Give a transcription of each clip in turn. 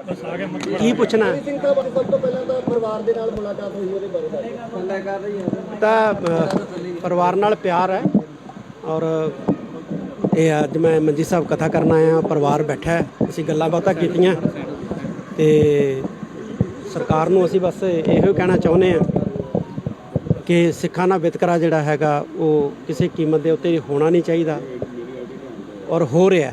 ਕੀ ਪੁੱਛਣਾ? ਸਿੰਘ ਸਾਹਿਬ ਸਭ ਤੋਂ ਪਹਿਲਾਂ ਤਾਂ ਪਰਿਵਾਰ ਦੇ ਨਾਲ ਮੁਲਾਕਾਤ ਹੋਈ ਉਹਦੇ ਬਾਰੇ ਦੱਸੋ ਤਾਂ ਪਰਿਵਾਰ ਨਾਲ ਪਿਆਰ ਹੈ ਔਰ ਇਹ ਅੱਜ ਮੈਂ ਮੰਜੀ ਸਾਹਿਬ ਕਥਾ ਕਰਨ ਆਇਆ ਪਰਿਵਾਰ ਬੈਠਾ ਹੈ ਅਸੀਂ ਗੱਲਾਂ ਬਾਤਾਂ ਕੀਤੀਆਂ। ਤੇ ਸਰਕਾਰ ਨੂੰ ਅਸੀਂ ਬਸ ਇਹੋ ਕਹਿਣਾ ਚਾਹੁੰਦੇ ਹਾਂ ਕਿ ਸਿੱਖਾਂ ਦਾ ਵਿਤਕਰਾ ਜਿਹੜਾ ਹੈਗਾ ਉਹ ਕਿਸੇ ਕੀਮਤ ਦੇ ਉੱਤੇ ਹੋਣਾ ਨਹੀਂ ਚਾਹੀਦਾ ਔਰ ਹੋ ਰਿਹਾ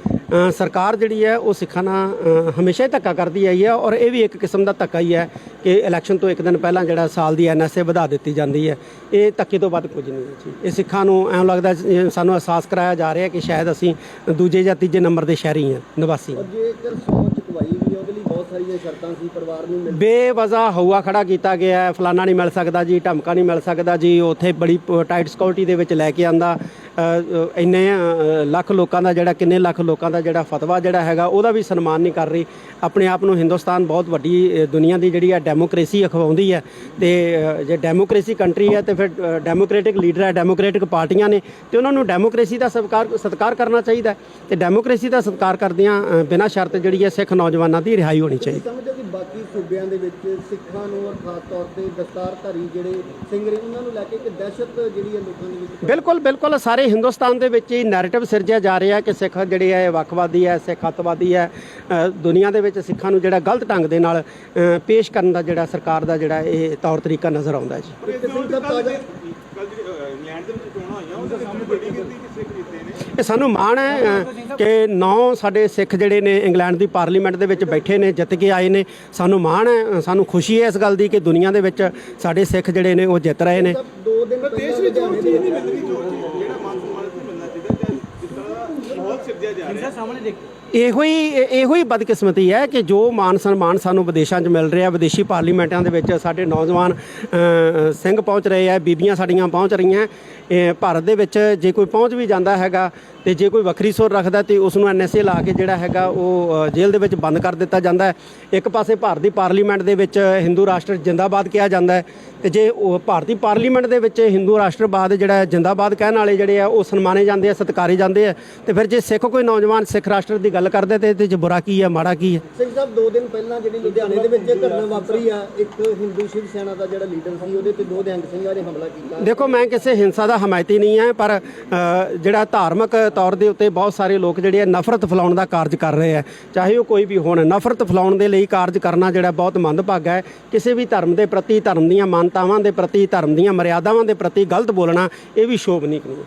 ਸਰਕਾਰ ਜਿਹੜੀ ਹੈ, ਉਹ ਸਿੱਖਾਂ ਨਾਲ ਹਮੇਸ਼ਾ ਹੀ ਧੱਕਾ ਕਰਦੀ ਆਈ ਹੈ ਔਰ ਇਹ ਵੀ ਇੱਕ ਕਿਸਮ ਦਾ ਧੱਕਾ ਹੀ ਹੈ ਕਿ ਇਲੈਕਸ਼ਨ ਤੋਂ ਇੱਕ ਦਿਨ ਪਹਿਲਾਂ ਜਿਹੜਾ ਸਾਲ ਦੀ ਐਨਐਸਏ ਵਧਾ ਦਿੱਤੀ ਜਾਂਦੀ ਹੈ। ਇਹ ਧੱਕੇ ਤੋਂ ਵੱਧ ਕੁਝ ਨਹੀਂ ਹੈ ਜੀ। ਇਹ ਸਿੱਖਾਂ ਨੂੰ ਐਂ ਲੱਗਦਾ ਸਾਨੂੰ ਅਹਿਸਾਸ ਕਰਾਇਆ ਜਾ ਰਿਹਾ ਕਿ ਸ਼ਾਇਦ ਅਸੀਂ ਦੂਜੇ ਜਾਂ ਤੀਜੇ ਨੰਬਰ ਦੇ ਸ਼ਹਿਰੀ ਹਾਂ, ਨਿਵਾਸੀ ਜੇਕਰ ਸੌ ਚੁਕਵਾਈ ਵੀ ਉਹਦੇ ਲਈ ਬਹੁਤ ਸਾਰੀਆਂ ਸ਼ਰਤਾਂ ਸੀ ਪਰਿਵਾਰ ਨੂੰ ਮਿਲ ਬੇਵਜ਼ਾ ਹਊਆ ਖੜਾ ਕੀਤਾ ਗਿਆ ਹੈ ਫਲਾਨਾ ਨਹੀਂ ਮਿਲ ਸਕਦਾ ਜੀ ਢਮਕਾ ਨਹੀਂ ਮਿਲ ਸਕਦਾ ਜੀ ਉੱਥੇ ਬੜੀ ਟਾਈਟ ਸਿਕਿਉਰਿਟੀ ਦੇ ਵਿੱਚ ਲੈ ਕੇ ਆਂਦਾ। ਇੰਨੇ ਲੱਖ ਲੋਕਾਂ ਦਾ ਜਿਹੜਾ ਕਿੰਨੇ ਲੱਖ ਲੋਕਾਂ ਦਾ ਜਿਹੜਾ ਫਤਵਾ ਜਿਹੜਾ ਹੈਗਾ ਉਹਦਾ ਵੀ ਸਨਮਾਨ ਨਹੀਂ ਕਰ ਰਹੀ। ਆਪਣੇ ਆਪ ਨੂੰ ਹਿੰਦੁਸਤਾਨ ਬਹੁਤ ਵੱਡੀ ਅ, ਦੁਨੀਆ ਦੀ ਜਿਹੜੀ ਹੈ ਡੈਮੋਕ੍ਰੇਸੀ ਅਖਵਾਉਂਦੀ ਹੈ ਤੇ ਜੇ ਡੈਮੋਕ੍ਰੇਸੀ ਕੰਟਰੀ ਹੈ ਤੇ ਫਿਰ ਡੈਮੋਕ੍ਰੈਟਿਕ ਲੀਡਰ ਹੈ ਡੈਮੋਕ੍ਰੈਟਿਕ ਪਾਰਟੀਆਂ ਨੇ ਤੇ ਉਹਨਾਂ ਨੂੰ ਡੈਮੋਕ੍ਰੇਸੀ ਦਾ ਸਤਿਕਾਰ ਸਤਿਕਾਰ ਕਰਨਾ ਚਾਹੀਦਾ ਹੈ। ਤੇ ਡੈਮੋਕ੍ਰੇਸੀ ਦਾ ਸਤਿਕਾਰ ਕਰਦਿਆਂ ਬਿਨਾਂ ਸ਼ਰਤ ਜਿਹੜੀ ਹੈ ਸਿੱਖ ਨੌਜਵਾਨਾਂ ਦੀ ਰਿਹਾਈ ਹੋਣੀ ਚਾਹੀਦੀ। ਸਮਝੋ ਕਿ ਬਾਕੀ ਸੂਬਿਆਂ ਦੇ ਵਿੱਚ ਸਿੱਖਾਂ ਨੂੰ ਔਰ ਖਾਸ ਤੌਰ ਤੇ ਦਸਤਾਰਧਾਰੀ ਜਿਹੜੇ ਸਿੰਘ ਨੇ ਉਹਨਾਂ ਨੂੰ ਲੈ ਕੇ ਇੱਕ ਦਹਿਸ਼ਤ ਜਿਹੜੀ ਹੈ ਲੋਕਾਂ ਦੇ ਵਿੱਚ ਬਿਲਕੁਲ ਬਿਲਕੁਲ। ਸਾਰੇ ਹਿੰਦੁਸਤਾਨ ਦੇ ਵਿੱਚ ਹੀ ਨੈਰੇਟਿਵ ਸਿਰਜਿਆ ਜਾ ਰਿਹਾ ਕਿ ਸਿੱਖ ਜਿਹੜੇ ਹੈ ਇਹ ਵੱਖਵਾਦੀ ਹੈ ਸਿੱਖ ਅੱਤਵਾਦੀ ਹੈ। ਦੁਨੀਆ ਦੇ ਵਿੱਚ ਸਿੱਖਾਂ ਨੂੰ ਜਿਹੜਾ ਗਲਤ ਢੰਗ ਦੇ ਨਾਲ ਪੇਸ਼ ਕਰਨ ਦਾ ਜਿਹੜਾ ਸਰਕਾਰ ਦਾ ਜਿਹੜਾ ਇਹ ਤੌਰ ਤਰੀਕਾ ਨਜ਼ਰ ਆਉਂਦਾ ਹੈ ਜੀ। ਇੱਕ ਸਿੰਘ ਸਾਹਿਬ ਤਾਜ਼ਾ ਕੱਲ ਜਿਹੜੀ ਅਹ, ਇੰਗਲੈਂਡ ਦੇ ਵਿੱਚ ਚੋਣਾਂ ਹੋਈਆਂ ਉਹਦੇ ਸਾਹਮਣੇ ਬੜੀ ਗਿਣਤੀ ਚ ਸਿੱਖ ਜਿੱਤੇ ਨੇ ਇਹ ਸਾਨੂੰ ਮਾਣ ਹੈ ਅ, ਕਿ ਨੌ ਸਾਡੇ ਸਿੱਖ ਜਿਹੜੇ ਨੇ ਇੰਗਲੈਂਡ ਦੀ ਪਾਰਲੀਮੈਂਟ ਦੇ ਵਿੱਚ ਬੈਠੇ ਨੇ ਜਿੱਤ ਕੇ ਆਏ ਨੇ। ਸਾਨੂੰ ਮਾਣ ਹੈ ਅ, ਸਾਨੂੰ ਖੁਸ਼ੀ ਹੈ ਇਸ ਗੱਲ ਦੀ ਕਿ ਦੁਨੀਆ ਦੇ ਵਿੱਚ ਸਾਡੇ ਸਿੱਖ ਜਿਹੜੇ ਨੇ ਉਹ ਜਿੱਤ ਰਹੇ ਨੇ। ਸਭ ਦੋ ਦਿਨ ਦੇਸ਼ ਵਿੱਚ ਉਹ ਚੀਜ਼ ਨਹੀਂ ਮਿਲਦੀ ਜੋ ਚੀਜ਼ ਜਿਹੜਾ ਮਾਨ ਸਨਮਾਨ ਨੂੰ ਮਿਲਣਾ ਚਾਹੀਦਾ ਜਾਂ ਜਿਸ ਤਰ੍ਹਾਂ ਦਾ ਮਾਹੌਲ ਸਿਰਜਿਆ ਜਾ ਰਿਹਾ ਇਹੋ ਹੀ ਇਹੋ ਹੀ ਬਦਕਿਸਮਤੀ ਹੈ ਕਿ ਜੋ ਮਾਨ ਸਨਮਾਨ ਸਾਨੂੰ ਵਿਦੇਸ਼ਾਂ 'ਚ ਮਿਲ ਰਿਹਾ, ਵਿਦੇਸ਼ੀ ਪਾਰਲੀਮੈਂਟਾਂ ਦੇ ਵਿੱਚ ਸਾਡੇ ਨੌਜਵਾਨ ਸਿੰਘ ਪਹੁੰਚ ਰਹੇ ਆ ਬੀਬੀਆਂ ਸਾਡੀਆਂ ਪਹੁੰਚ ਰਹੀਆਂ ਭਾਰਤ ਦੇ ਵਿੱਚ ਜੇ ਕੋਈ ਪਹੁੰਚ ਵੀ ਜਾਂਦਾ ਹੈਗਾ ਤੇ ਜੇ ਕੋਈ ਵੱਖਰੀ ਸੁਰ ਰੱਖਦਾ ਤੇ ਉਸ ਨੂੰ ਐਨਐਸਏ ਲਾ ਕੇ ਜਿਹੜਾ ਹੈਗਾ ਉਹ ਜੇਲ੍ਹ ਦੇ ਵਿੱਚ ਬੰਦ ਕਰ ਦਿੱਤਾ ਜਾਂਦਾ ਹੈ। ਇੱਕ ਪਾਸੇ ਭਾਰਤ ਦੀ ਪਾਰਲੀਮੈਂਟ ਦੇ ਵਿੱਚ ਹਿੰਦੂ ਰਾਸ਼ਟਰ ਜਿੰਦਾਬਾਦ ਕਿਹਾ ਜਾਂਦਾ ਹੈ ਤੇ ਜੇ ਉਹ ਭਾਰਤੀ ਪਾਰਲੀਮੈਂਟ ਦੇ ਵਿੱਚ ਹਿੰਦੂ ਰਾਸ਼ਟਰਵਾਦ ਜਿਹੜਾ ਜਿੰਦਾਬਾਦ ਕਹਿਣ ਵਾਲੇ ਜਿਹੜੇ ਆ ਉਹ ਸਨਮਾਨੇ ਜਾਂਦੇ ਆ ਸਤਿਕਾਰੇ ਜਾਂਦੇ ਆ। ਤੇ ਫਿਰ ਜੇ ਸਿੱਖ ਕੋਈ ਨੌਜਵਾਨ ਸਿੱਖ ਰਾਸ਼ਟਰ ਦੀ ਗੱਲ ਕਰਦੇ ਤੇ ਇਹਦੇ 'ਚ ਬੁਰਾ ਕੀ ਹੈ ਮਾੜਾ ਕੀ ਹੈ ਸਿੰਘ ਸਾਹਿਬ ਦੋ ਦਿਨ ਪਹਿਲਾਂ ਜਿਹੜੀ ਲੁਧਿਆਣੇ ਦੇ ਵਿੱਚ ਇਹ ਘਟਨਾ ਵਾਪਰੀ ਆ ਇੱਕ ਹਿੰਦੂ ਸ਼ਿਵ ਸੈਨਾ ਦਾ ਜਿਹੜਾ ਲੀਡਰ ਸੀ ਉਹਦੇ ਤੇ ਦੋ ਨਿਹੰਗ ਸਿੰਘਾਂ ਨੇ ਹਮਲਾ ਕੀਤਾ। ਦੇਖੋ ਮੈਂ ਕਿਸੇ ਹਿੰਸਾ ਦਾ ਹਮਾਇਤੀ ਨਹੀਂ ਹੈ ਪਰ ਜਿਹੜਾ ਧਾਰਮਿਕ ਤੌਰ ਦੇ ਉੱਤੇ ਬਹੁਤ ਸਾਰੇ ਲੋਕ ਜਿਹੜੇ ਆ ਨਫ਼ਰਤ ਫੈਲਾਉਣ ਦਾ ਕਾਰਜ ਕਰ ਰਹੇ ਆ। ਚਾਹੇ ਉਹ ਕੋਈ ਵੀ ਹੋਣ ਨਫ਼ਰਤ ਫੈਲਾਉਣ ਦੇ ਲਈ ਕਾਰਜ ਕਰਨਾ ਜਿਹੜਾ ਬਹੁਤ ਮੰਦਭਾਗਾ ਹੈ। ਕਿਸੇ ਵੀ ਧਰਮ ਦੇ ਪ੍ਰਤੀ ਧਰਮ ਦੀਆਂ ਮਾਨਤਾਵਾਂ ਦੇ ਪ੍ਰਤੀ ਧਰਮ ਦੀਆਂ ਮਰਿਆਦਾਵਾਂ ਦੇ ਪ੍ਰਤੀ ਗਲਤ ਬੋਲਣਾ ਇਹ ਵੀ ਸ਼ੋਭਨੀਕ ਨਹੀਂ ਹੈ।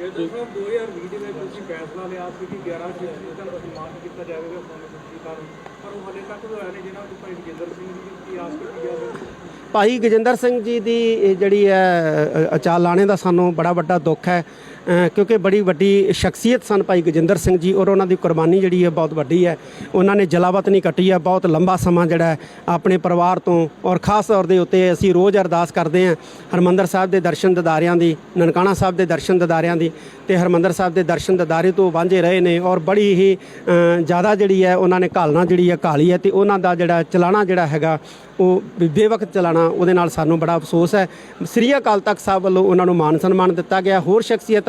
ਇਹ ਦੋਸਤੋ 2020 ਦੇ ਵਿੱਚ ਤੁਸੀਂ ਫੈਸਲਾ ਲਿਆ ਸੀ ਕਿ 11 ਸ਼ਹੀਦਾਂ ਦਾ ਸਨਮਾਨ ਕੀਤਾ ਜਾਵੇਗਾ ਸੰਸਦੀ ਕਾਰਨ ਪਰ ਉਹ ਹਲੇ ਤੱਕ ਹੋਇਆ ਨਹੀਂ ਜਿਹਨਾਂ ਵਿੱਚ ਭਾਈ ਗਜਿੰਦਰ ਸਿੰਘ ਜੀ ਦੀ ਜਿਹੜੀ ਹੈ ਅਚਾਲ ਲਾਣੇ ਦਾ ਸਾਨੂੰ ਬੜਾ ਵੱਡਾ ਦੁੱਖ ਹੈ। ਕਿਉਂਕਿ ਬੜੀ ਵੱਡੀ ਸ਼ਖਸੀਅਤ ਸਨ ਭਾਈ ਗਜਿੰਦਰ ਸਿੰਘ ਜੀ ਔਰ ਉਹਨਾਂ ਦੀ ਕੁਰਬਾਨੀ ਜਿਹੜੀ ਹੈ ਬਹੁਤ ਵੱਡੀ ਹੈ। ਉਹਨਾਂ ਨੇ ਜਲਾਵਤ ਨਹੀਂ ਕੱਟੀ ਹੈ, ਬਹੁਤ ਲੰਬਾ ਸਮਾਂ ਜਿਹੜਾ ਆਪਣੇ ਪਰਿਵਾਰ ਤੋਂ ਔਰ ਖਾਸ ਤੌਰ ਦੇ ਉੱਤੇ ਅਸੀਂ ਰੋਜ਼ ਅਰਦਾਸ ਕਰਦੇ ਹਾਂ ਹਰਮੰਦਰ ਸਾਹਿਬ ਦੇ ਦਰਸ਼ਨ ਦਦਾਰਿਆਂ ਦੀ, ਨਨਕਾਣਾ ਸਾਹਿਬ ਦੇ ਦਰਸ਼ਨ ਦਿਦਾਰਿਆਂ ਦੀ ਤੇ ਹਰਮੰਦਰ ਸਾਹਿਬ ਦੇ ਦਰਸ਼ਨ ਦਿਦਾਰੇ ਤੋਂ ਵਾਂਝੇ ਰਹੇ ਨੇ ਔਰ ਬੜੀ ਹੀ ਜ਼ਿਆਦਾ ਜਿਹੜੀ ਹੈ ਉਹਨਾਂ ਨੇ ਘਾਲਣਾ ਜਿਹੜੀ ਹੈ ਘਾਲੀ ਹੈ ਤੇ ਉਹਨਾਂ ਦਾ ਜਿਹੜਾ ਚਲਾਣਾ ਜਿਹੜਾ ਹੈਗਾ ਉਹ ਬੇਵਕਤ ਚਲਾਣਾ ਉਹਦੇ ਨਾਲ ਸਾਨੂੰ ਬੜਾ ਅਫਸੋਸ ਹੈ। ਸ੍ਰੀ ਅਕਾਲ ਤਖਤ ਸਾਹਿਬ ਵੱਲੋਂ ਉਹਨਾਂ ਨੂੰ ਮਾਨ ਸਨਮਾਨ ਦਿੱਤਾ ਗਿਆ। ਹੋਰ ਸ਼ਖਸੀਅਤ